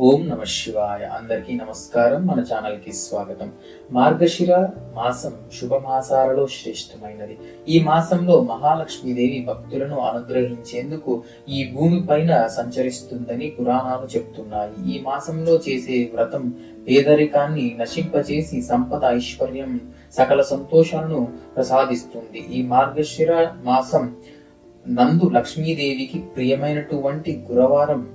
ఓం నమ శివాయ. అందరికీ నమస్కారం. మన ఛానల్కి స్వాగతం. మార్గశిర మాసం శుభ మాసాలలో శ్రేష్టమైనది. ఈ మాసంలో మహాలక్ష్మీదేవి భక్తులను అనుగ్రహించేందుకు ఈ భూమి పైన సంచరిస్తుందని పురాణాలు చెప్తున్నాయి. ఈ మాసంలో చేసే వ్రతం పేదరికాన్ని నశింపచేసి సంపద ఐశ్వర్యం సకల సంతోషాలను ప్రసాదిస్తుంది. ఈ మార్గశిర మాసం నందు లక్ష్మీదేవికి ప్రియమైనటువంటి గురవారం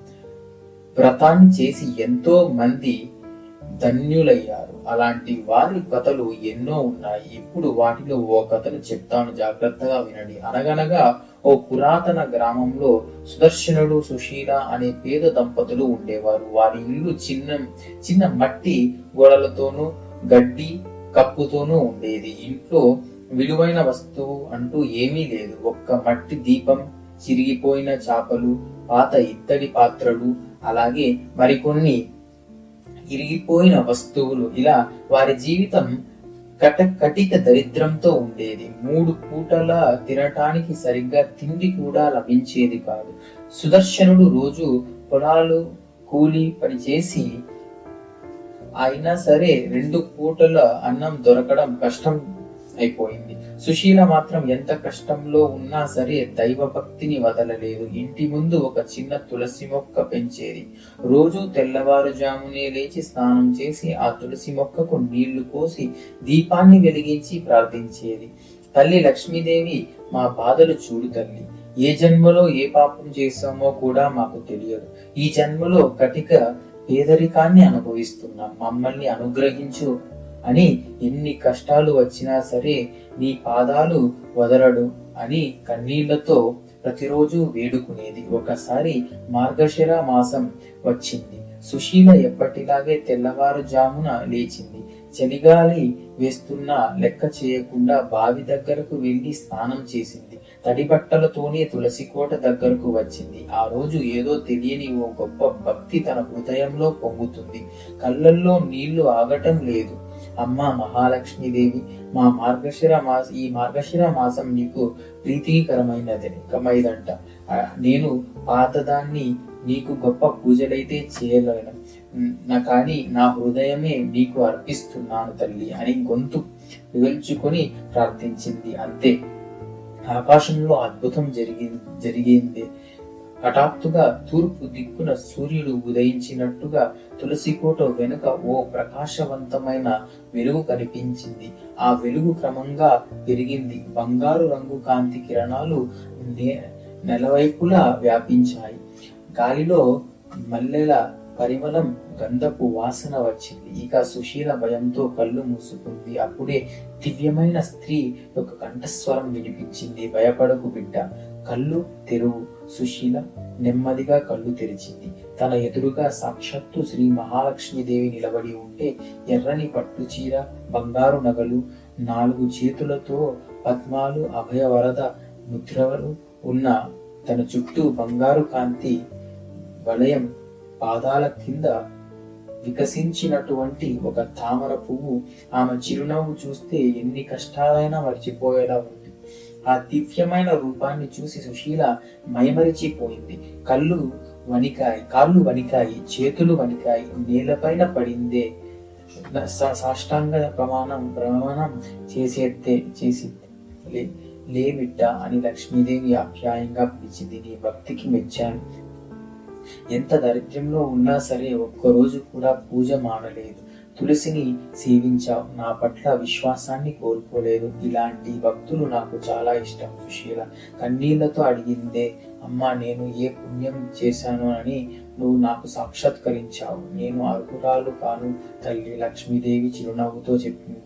వ్రతాన్ని చేసి ఎంతో మంది ధన్యులయ్యారు. అలాంటి వారి కథలు ఎన్నో ఉన్నాయి. ఇప్పుడు వాటిలో ఓ కథను చెప్తాను. జాగ్రత్తగా వినండి. అనగనగా ఓ పురాతన గ్రామంలో సుదర్శనుడు సుశీల అనే పేద దంపతులు ఉండేవారు. వారి ఇల్లు చిన్న చిన్న మట్టి గోడలతోనూ గడ్డి కప్పుతోనూ ఉండేది. ఇంట్లో విలువైన వస్తువు అంటూ ఏమీ లేదు. ఒక్క మట్టి దీపం చిరిగిపోయిన చాపలు పాత ఇత్తడి పాత్రలు అలాగే మరికొన్ని ఇరిగిపోయిన వస్తువులు. ఇలా వారి జీవితం కట కటిక దరిద్రంతో ఉండేది. మూడు పూటల తినటానికి సరిగ్గా తిండి కూడా లభించేది కాదు. సుదర్శనుడు రోజు పొలాలు కూలి పని చేసి అయినా సరే రెండు పూటల అన్నం దొరకడం కష్టం అయిపోయింది. సుశీల మాత్రం ఎంత కష్టంలో ఉన్నా సరే దైవ భక్తిని వదలలేదు. ఇంటి ముందు ఒక చిన్న తులసి మొక్క పెంచేది. రోజు తెల్లవారుజామునే లేచి స్నానం చేసి ఆ తులసి మొక్కకు నీళ్ళు పోసి దీపాన్ని వెలిగించి ప్రార్థించేది. తల్లి లక్ష్మీదేవి మా బాధలు చూడు తల్లి. ఏ జన్మలో ఏ పాపం చేశామో కూడా మాకు తెలియదు. ఈ జన్మలో కటిక పేదరికాన్ని అనుభవిస్తున్నాం. మమ్మల్ని అనుగ్రహించు అని ఎన్ని కష్టాలు వచ్చినా సరే నీ పాదాలు వదలడు అని కన్నీళ్ళతో ప్రతిరోజు వేడుకునేది. ఒకసారి మార్గశిర మాసం వచ్చింది. సుశీల ఎప్పటిలాగే తెల్లవారుజామున లేచింది. చలిగాలి వేస్తున్నా లెక్క చేయకుండా బావి దగ్గరకు వెళ్ళి స్నానం చేసింది. తడి బట్టలతోనే తులసి కోట దగ్గరకు వచ్చింది. ఆ రోజు ఏదో తెలియని ఓ గొప్ప భక్తి తన హృదయంలో పొంగుతుంది. కళ్ళల్లో నీళ్ళు ఆగటం లేదు. అమ్మ మహాలక్ష్మీదేవి మా మార్గశిర మాస ఈ మార్గశిర మాసం నీకు ప్రీతికరమైనది. కమైదంట నేను పాతదాన్ని నీకు గొప్ప పూజలైతే చేయలేను. నా కానీ నా హృదయమే నీకు అర్పిస్తున్నాను తల్లి అని గొంతు వివల్చుకొని ప్రార్థించింది. అంతే. ఆకాశంలో అద్భుతం జరిగి జరిగింది. హఠాత్తుగా తూర్పు దిక్కున సూర్యుడు ఉదయించినట్టుగా తులసి కోట వెనుక ఓ ప్రకాశవంతమైన వెలుగు కనిపించింది. ఆ వెలుగు క్రమంగా పెరిగింది. బంగారు రంగు కాంతి కిరణాలు నెలవైపులా వ్యాపించాయి. గాలిలో మల్లెల పరిమళం గంధపు వాసన వచ్చింది. ఇక సుశీల భయంతో కళ్ళు మూసుకుంది. అప్పుడే దివ్యమైన స్త్రీ యొక్క కంఠస్వరం వినిపించింది. భయపడకు బిడ్డ కళ్ళు తెరువు. సుశీల నెమ్మదిగా కళ్ళు తెరిచింది. తన ఎదురుగా సాక్షాత్తు శ్రీ మహాలక్ష్మీదేవి నిలబడి ఉంటే ఎర్రని పట్టు చీర బంగారు నగలు నాలుగు చేతులతో పద్మాలు అభయవరద ముద్రలు ఉన్న తన చుట్టూ బంగారు కాంతి వలయం పాదాల కింద వికసించినటువంటి ఒక తామర పువ్వు. ఆమె చిరునవ్వు చూస్తే ఎన్ని కష్టాలైనా మర్చిపోయేలా ఉంది. ఆ దివ్యమైన రూపాన్ని చూసి సుశీల మైమరిచిపోయింది. కళ్ళు వణికాయి కాళ్ళు వణికాయి చేతులు వణికాయి నేలపైన పడిందే. సాష్టాంగ ప్రమాణం ప్రమాణం చేసేద్దే చేసి లే లే బిడ్డ అని లక్ష్మీదేవి ఆప్యాయంగా పిలిచింది. నీ భక్తికి మెచ్చాను. ఎంత దరిద్రంలో ఉన్నా సరే ఒక్కరోజు కూడా పూజ మానలేదు. తులసిని సేవించావు. నా పట్ల విశ్వాసాన్ని కోల్పోలేదు. ఇలాంటి భక్తులు నాకు చాలా ఇష్టం సుశీల. కన్నీళ్ళతో అడిగిందే అమ్మా నేను ఏ పుణ్యం చేశాను అని నువ్వు నాకు సాక్షాత్కరించావు. నేను అర్హురాలు కాను తల్లి. లక్ష్మీదేవి చిరునవ్వుతో చెప్పింది.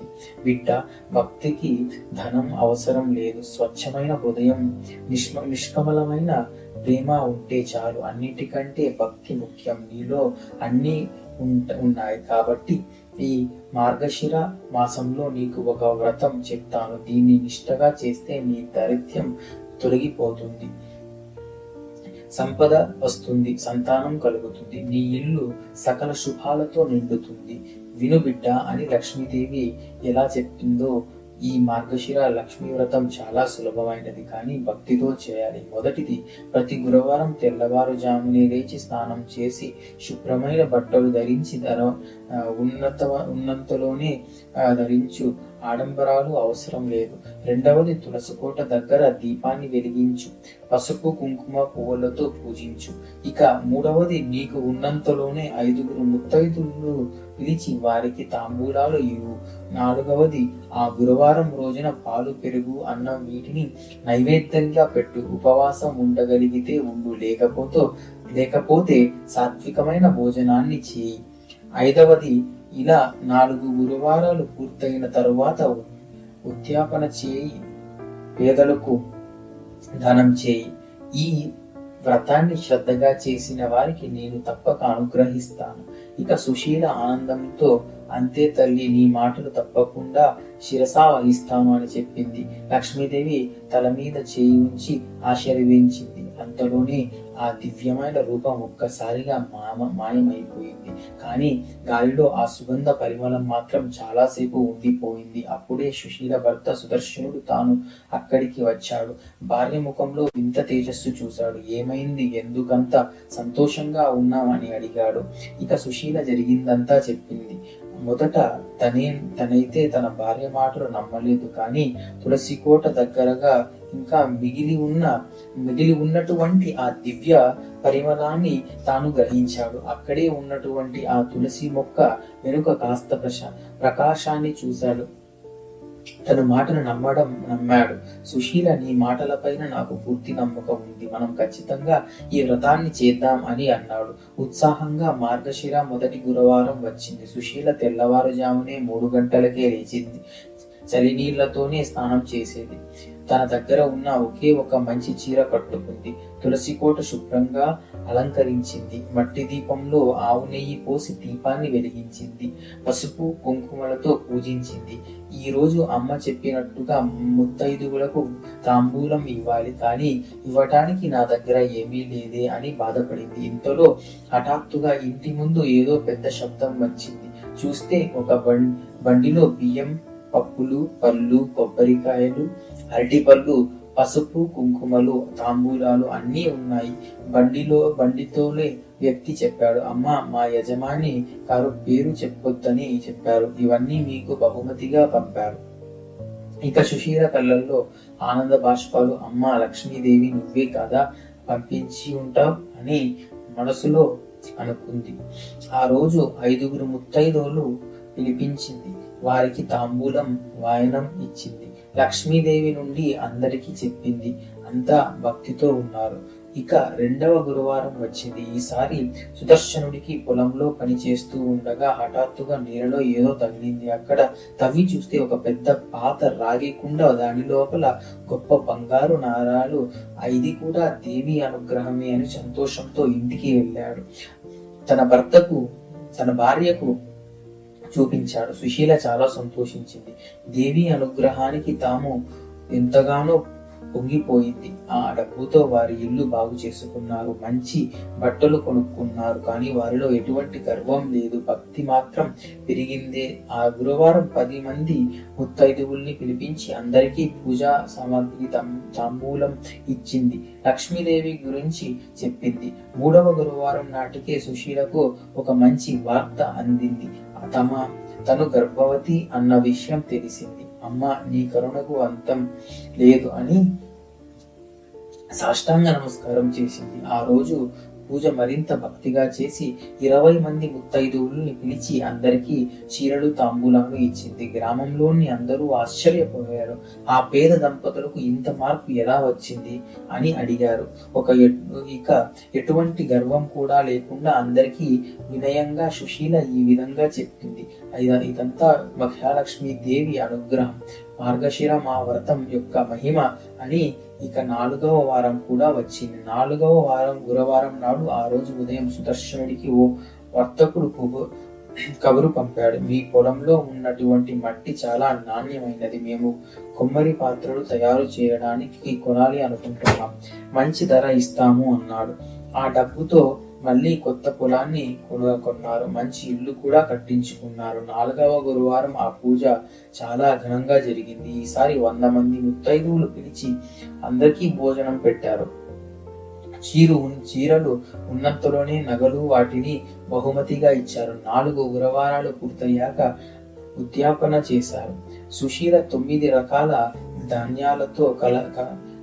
బిడ్డ భక్తికి ధనం అవసరం లేదు. స్వచ్ఛమైన హృదయం నిష్మ నిష్కమలమైన ప్రేమ ఉంటే చాలు. అన్నిటికంటే భక్తి ముఖ్యం. నీలో అన్ని ఉంట ఉన్నాయి. కాబట్టి ఈ మార్గశిర మాసంలో నీకు ఒక వ్రతం చెప్తాను. దీన్ని నిష్టగా చేస్తే నీ దరిద్రం తొలగిపోతుంది. సంపద వస్తుంది. సంతానం కలుగుతుంది. నీ ఇల్లు సకల శుభాలతో నిండుతుంది. విను బిడ్డ అని లక్ష్మీదేవి ఎలా చెప్పిందో ఈ మార్గశిర లక్ష్మీ వ్రతం చాలా సులభమైనది కానీ భక్తితో చేయాలి. మొదటిది ప్రతి గురువారం తెల్లవారుజామునే లేచి స్నానం చేసి శుభ్రమైన బట్టలు ధరించి ధర ఉన్నత ఉన్నంతలోనే ధరించు. ఆడంబరాలు అవసరం లేదు. రెండవది తులసికోట దగ్గర దీపాన్ని వెలిగించు. పసుపు కుంకుమ పువ్వులతో పూజించు. ఇక మూడవది నీకు ఉన్నంతలోనే ఐదుగురు ముత్తైదులు పిలిచి వారికి తాంబూలాలు ఇవ్వు. నాలుగవది ఆ గురువారం రోజున పాలు పెరుగు అన్నం వీటిని నైవేద్యంగా పెట్టు. ఉపవాసం ఉండగలిగితే ఉండు. లేకపోతే లేకపోతే సాత్వికమైన భోజనాన్ని చేయి. ఐదవది ఇలా నాలుగు గురువారాలు పూర్తయిన తరువాత ఉద్యాపన చేయి పేదలకు దానం చేయి. ఈ వ్రతాన్ని శ్రద్ధగా చేసిన వారికి నేను తప్పక అనుగ్రహిస్తాను. ఇక సుశీల ఆనందంతో అంతే తల్లి నీ మాటలు తప్పకుండా శిరసా వహిస్తాను అని చెప్పింది. లక్ష్మీదేవి తల మీద చేయి ఉంచి ఆశీర్వించింది అంతలోనే ఆ దివ్యమైన రూపం ఒక్కసారిగా మామ మాయమైపోయింది. కానీ గాలిలో ఆ సుగంధ పరిమళం మాత్రం చాలాసేపు ఉండిపోయింది. అప్పుడే సుశీల భర్త సుదర్శనుడు తాను అక్కడికి వచ్చాడు. భార్య ముఖంలో వింత తేజస్సు చూశాడు. ఏమైంది? ఎందుకంత సంతోషంగా ఉన్నామని అడిగాడు. ఇక సుశీల జరిగిందంతా చెప్పింది. మొదట తనే తనైతే తన భార్య మాటలు నమ్మలేదు. కానీ తులసి కోట దగ్గరగా ఇంకా మిగిలి ఉన్న మిగిలి ఉన్నటువంటి ఆ దివ్య పరిమళాన్ని తాను గ్రహించాడు. అక్కడే ఉన్నటువంటి ఆ తులసి మొక్క వెనుక కాస్త ప్రశ ప్రకాశాన్ని చూశాడు. తన మాటను నమ్మడం నమ్మాడు. సుశీల నీ మాటలపైన నాకు పూర్తి నమ్మకం ఉంది. మనం ఖచ్చితంగా ఈ వ్రతాన్ని చేద్దాం అని అన్నాడు. ఉత్సాహంగా మార్గశిర మొదటి గురువారం వచ్చింది. సుశీల తెల్లవారుజామునే మూడు గంటలకే లేచింది. చలి నీళ్ళతోనే స్నానం చేసేది. తన దగ్గర ఉన్న ఒకే ఒక మంచి చీర కట్టుకుంది. తులసి కోట శుభ్రంగా అలంకరించింది. మట్టి దీపంలో ఆవు నెయ్యి పోసి దీపాన్ని వెలిగించింది. పసుపు కుంకుమలతో పూజించింది. ఈ రోజు అమ్మ చెప్పినట్టుగా ముత్తైదువులకు తాంబూలం ఇవ్వాలి. కానీ ఇవ్వటానికి నా దగ్గర ఏమీ లేదే అని బాధపడింది. ఇంతలో హఠాత్తుగా ఇంటి ముందు ఏదో పెద్ద శబ్దం వచ్చింది. చూస్తే ఒక బండిలో బియ్యం పప్పులు పళ్ళు కొబ్బరికాయలు అరటిపళ్ళు పసుపు కుంకుమలు తాంబూలాలు అన్నీ ఉన్నాయి. బండిలో బండితోనే వ్యక్తి చెప్పాడు అమ్మ మా యజమాని కారు పేరు చెప్పొద్దని చెప్పారు. ఇవన్నీ మీకు బహుమతిగా పంపారు. ఇక సుశీల కళ్ళల్లో ఆనంద బాష్పాలు అమ్మ లక్ష్మీదేవి నువ్వే కదా పంపించి ఉంటావు అని మనసులో అనుకుంది. ఆ రోజు ఐదుగురు ముత్తైదోలు పిలిపించింది వారికి తాంబూలం వాయనం ఇచ్చింది. లక్ష్మీదేవి నుండి అందరికీ చెప్పింది. అంతా భక్తితో ఉన్నారు. ఇక రెండవ గురువారం వచ్చింది. ఈసారి సుదర్శనుడికి పొలంలో పని చేస్తూ ఉండగా హఠాత్తుగా నీళ్ళలో ఏదో తగిలింది. అక్కడ తవ్వి చూస్తే ఒక పెద్ద పాత రాగి కుండ దాని లోపల గొప్ప బంగారు నారాలు. ఇది కూడా దేవి అనుగ్రహమే అని సంతోషంతో ఇంటికి వెళ్ళాడు. తన భర్తకు తన భార్యకు చూపించాడు. సుశీల చాలా సంతోషించింది. దేవి అనుగ్రహానికి తాము ఎంతగానో పొంగిపోయింది. ఆ డబ్బుతో వారి ఇల్లు బాగు చేసుకున్నారు. మంచి బట్టలు కొనుక్కున్నారు. కానీ వారిలో ఎటువంటి గర్వం లేదు. భక్తి మాత్రం పెరిగిందే. ఆ గురువారం పది మంది ముత్తైదువుల్ని పిలిపించి అందరికీ పూజా సామాగ్రి తాంబూలం ఇచ్చింది. లక్ష్మీదేవి గురించి చెప్పింది. మూడవ గురువారం నాటికే సుశీలకు ఒక మంచి వార్త అందింది. తమ తను గర్భవతి అన్న విషయం తెలిసింది. అమ్మ నీ కరుణకు అంతం లేదు అని సాష్టాంగ నమస్కారం చేసింది. ఆ రోజు పూజ మరింత భక్తిగా చేసి ఇరవై మంది ముత్తైదువుల్ని పిలిచి అందరికీ చీరలు తాంబూలాలు ఇచ్చింది. గ్రామంలోని అందరూ ఆశ్చర్యపోయారు. ఆ పేద దంపతులకు ఇంత మార్పు ఎలా వచ్చింది అని అడిగారు. ఒక ఇక ఎటువంటి గర్వం కూడా లేకుండా అందరికీ వినయంగా సుశీల ఈ విధంగా చెప్పింది. ఇదంతా మహాలక్ష్మి దేవి అనుగ్రహం. మార్గశిర మా వ్రతం యొక్క మహిమ అని ఇక నాలుగవ వారం కూడా వచ్చింది. నాలుగవ వారం గురువారం నాడు ఆ రోజు ఉదయం సుదర్శనుడికి ఓ వర్తకుడు కబురు పంపాడు. మీ పొలంలో ఉన్నటువంటి మట్టి చాలా నాణ్యమైనది. మేము కొమ్మరి పాత్రలు తయారు చేయడానికి కొనాలి అనుకుంటున్నాం. మంచి ధర ఇస్తాము అన్నాడు. ఆ డబ్బుతో మళ్ళీ కొత్త పొలాన్ని కొనుగొన్నారు. మంచి ఇల్లు కూడా కట్టించుకున్నారు. నాలుగవ గురువారం ఆ పూజ చాలా ఘనంగా జరిగింది. ఈసారి వంద మంది ముత్తైదువులు పిలిచి అందరికీ భోజనం పెట్టారు. చీరు చీరలు ఉన్నంతలోనే నగలు వాటిని బహుమతిగా ఇచ్చారు. నాలుగు గురవారాలు పూర్తయ్యాక ఉద్యాపన చేశారు. సుశీల తొమ్మిది రకాల ధాన్యాలతో కల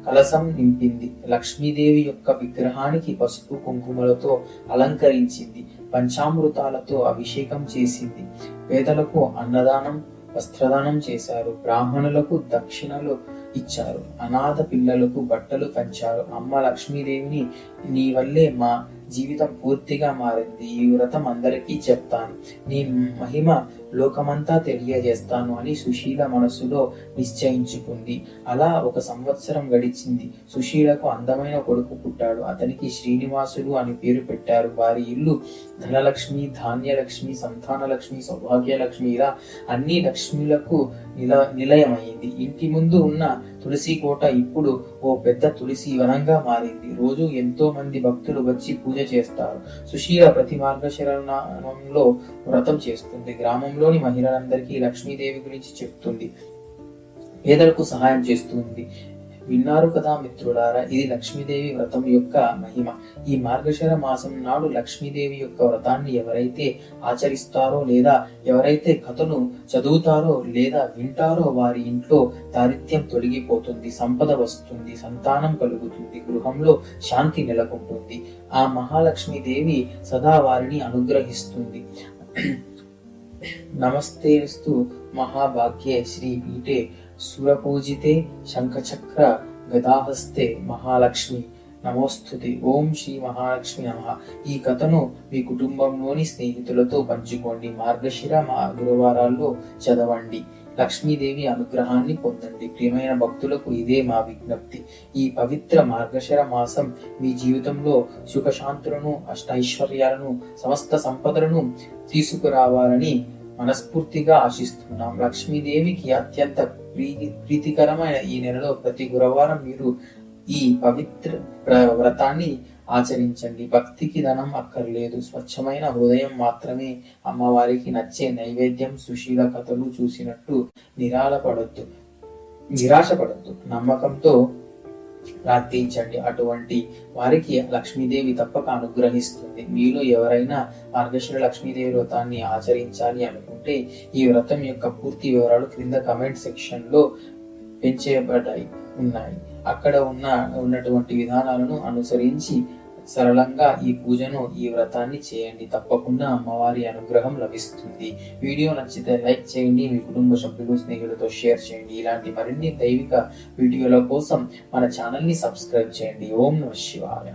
కలసం నింపింది. లక్ష్మీదేవి యొక్క విగ్రహానికి పసుపు కుంకుమలతో అలంకరించింది. పంచామృతాలతో అభిషేకం చేసింది. పేదలకు అన్నదానం వస్త్రదానం చేశారు. బ్రాహ్మణులకు దక్షిణలు ఇచ్చారు. అనాథ పిల్లలకు బట్టలు పంచారు. అమ్మ లక్ష్మీదేవిని నీ వల్లే మా జీవితం పూర్తిగా మారింది. ఈ వ్రతం అందరికీ చెప్తాను. నీ మహిమ లోకమంతా తెలియజేస్తాను అని సుశీల మనసులో నిశ్చయించుకుంది. అలా ఒక సంవత్సరం గడిచింది. సుశీలకు అందమైన కొడుకు పుట్టాడు. అతనికి శ్రీనివాసుడు అని పేరు పెట్టారు. వారి ఇల్లు ధనలక్ష్మి ధాన్యలక్ష్మి సంతానలక్ష్మి సౌభాగ్యలక్ష్మి ఇలా అన్ని లక్ష్మిలకు నిల నిలయమైంది ఇంటి ముందు ఉన్న తులసి కోట ఇప్పుడు ఓ పెద్ద తులసి వనంగా మారింది. రోజు ఎంతో మంది భక్తులు వచ్చి పూజ చేస్తారు. సుశీల ప్రతి మార్గశరణంలో వ్రతం చేస్తుంది. గ్రామంలోని మహిళలందరికీ లక్ష్మీదేవి గురించి చెప్తుంది. పేదలకు సహాయం చేస్తుంది. విన్నారు కదా మిత్రులారా ఇది లక్ష్మీదేవి వ్రతం యొక్క మహిమ. ఈ మార్గశర మాసం నాడు లక్ష్మీదేవి యొక్క వ్రతాన్ని ఎవరైతే ఆచరిస్తారో లేదా ఎవరైతే కథను చదువుతారో లేదా వింటారో వారి ఇంట్లో దారిద్ర్యం తొలగిపోతుంది సంపద వస్తుంది సంతానం కలుగుతుంది గృహంలో శాంతి నెలకొంటుంది. ఆ మహాలక్ష్మీదేవి సదా వారిని అనుగ్రహిస్తుంది. నమస్తేస్తు మహాభాగ్యే శ్రీ పీఠే సురపూజితే శంఖచక్ర గదాహస్తే మహాలక్ష్మి నమోస్తుతి ఓం శ్రీ మహాలక్ష్మి నమ ఈ కథను మీ కుటుంబంలోని స్నేహితులతో పంచుకోండి. మార్గశిర మా గురువారాల్లో చదవండి. లక్ష్మీదేవి అనుగ్రహాన్ని పొందండి. ప్రియమైన భక్తులకు ఇదే మా విజ్ఞప్తి. ఈ పవిత్ర మార్గశిర మాసం మీ జీవితంలో సుఖశాంతులను అష్టైశ్వర్యాలను సమస్త సంపదలను తీసుకురావాలని మనస్ఫూర్తిగా ఆశిస్తున్నాం. లక్ష్మీదేవికి అత్యంత ప్రీతి ప్రీతికరమైన ఈ నెలలో ప్రతి గురువారం మీరు ఈ పవిత్ర వ్రతాన్ని ఆచరించండి. భక్తికి ధనం అక్కర్లేదు. స్వచ్ఛమైన హృదయం మాత్రమే అమ్మవారికి నచ్చే నైవేద్యం సుశీల కథలు చూసినట్టు నిరాళపడద్దు నిరాశపడద్దు. నమ్మకంతో ప్రార్థించండి. అటువంటి వారికి లక్ష్మీదేవి తప్పక అనుగ్రహిస్తుంది. మీలో ఎవరైనా మార్గశిర లక్ష్మీదేవి వ్రతాన్ని ఆచరించాలి ఉంటే ఈ వ్రతం యొక్క పూర్తి వివరాలు క్రింద కమెంట్ సెక్షన్లో పెంచేయబడ్డాయి ఉన్నాయి. అక్కడ ఉన్న ఉన్నటువంటి విధానాలను అనుసరించి సరళంగా ఈ పూజను ఈ వ్రతాన్ని చేయండి. తప్పకుండా అమ్మవారి అనుగ్రహం లభిస్తుంది. వీడియో నచ్చితే లైక్ చేయండి మీ కుటుంబ సభ్యులు స్నేహితులతో షేర్ చేయండి. ఇలాంటి మరిన్ని దైవిక వీడియోల కోసం మన ఛానల్ని సబ్స్క్రైబ్ చేయండి. ఓం నమ శివాయ.